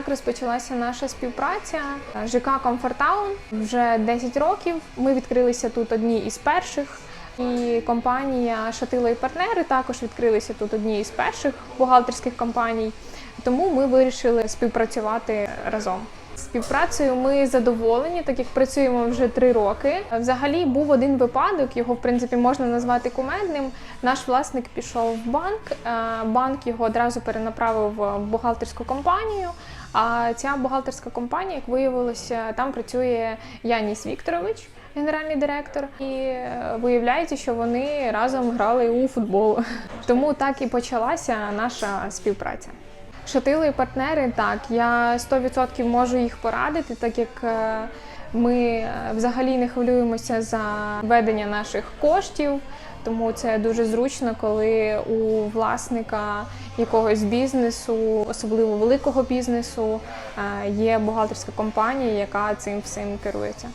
Як розпочалася наша співпраця? ЖК Комфортаун вже 10 років. Ми відкрилися тут одні із перших. І компанія Шатило і партнери також відкрилися тут одні із перших бухгалтерських компаній. Тому ми вирішили співпрацювати разом. Співпрацею ми задоволені, так як працюємо вже три роки. Взагалі був один випадок, його в принципі можна назвати кумедним. Наш власник пішов в банк. е, Банк його одразу перенаправив в бухгалтерську компанію. А ця бухгалтерська компанія, як виявилося, там працює Яніс Вікторович, генеральний директор, і е, виявляється, що вони разом грали у футбол. Тому так і почалася наша співпраця. Шатили партнери, так, я 100% можу їх порадити, так як е, ми е, взагалі не хвилюємося за ведення наших коштів, тому це дуже зручно, коли у власника якогось бізнесу, особливо великого бізнесу, е, є бухгалтерська компанія, яка цим всім керується.